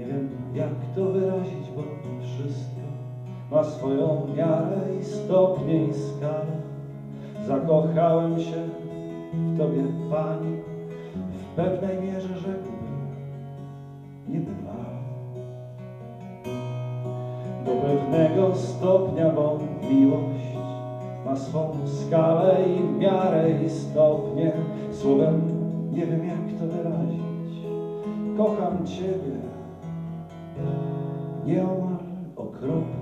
Nie wiem jak to wyrazić, bo wszystko ma swoją miarę i stopnie i skalę. Zakochałem się w Tobie, Pani, w pewnej mierze rzekłbym, nie bywa. Do pewnego stopnia, bo miłość ma swą skalę i miarę i stopnie. Słowem nie wiem jak to wyrazić. Kocham Ciebie nieomal okropnie.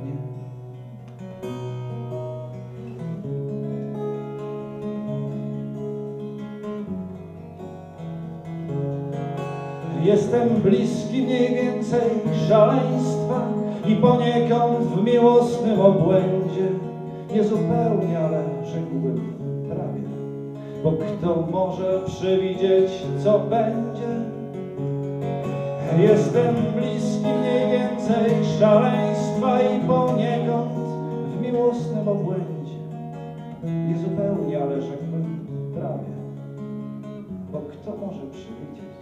Jestem bliski mniej więcej szaleństwa i poniekąd w miłosnym obłędzie. Niezupełnie, ale rzekłbym prawie. Bo kto może przewidzieć, co będzie? Jestem bliski mniej więcej szaleństwa i poniekąd w miłosnym obłędzie. Niezupełnie, ale rzekłbym prawie. Bo kto może przewidzieć,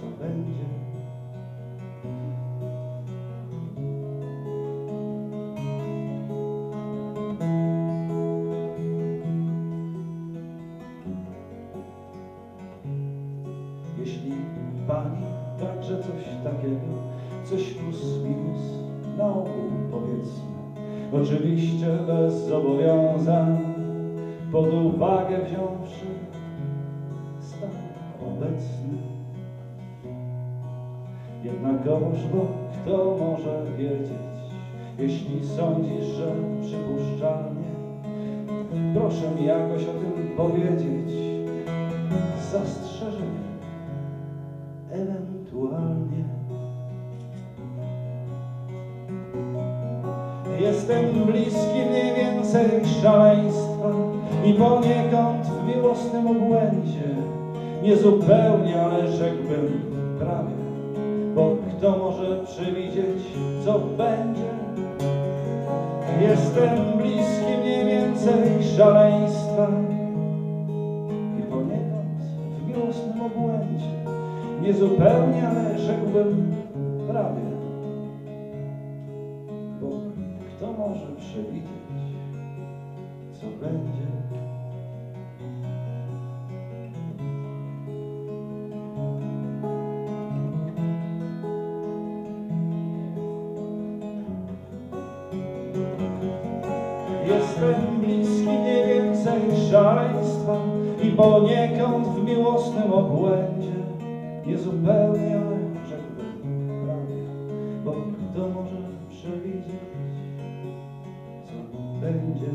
co będzie? Jeśli Pani także coś takiego, coś plus minus na ogół powiedzmy, oczywiście bez zobowiązań, pod uwagę wziąwszy stan obecny. Jednakowoż, bo kto może wiedzieć, jeśli sądzisz, że przypuszczalnie, proszę mi jakoś o tym powiedzieć, z zastrzeżeniem ewentualnie. Jestem bliski mniej więcej szaleństwa i poniekąd w miłosnym obłędzie. Nie zupełnie, ale rzekłbym prawie, bo kto może przewidzieć, co będzie? Jestem bliski mniej więcej szaleństwa Nie zupełnie, ale rzekłbym prawie. Bo kto może przewidzieć, co będzie? Jestem bliski mniej więcej szaleństwa i poniekąd w miłosnym obłędzie. Niezupełnie, ale rzekłbym prawie, bo kto może przewidzieć, co będzie?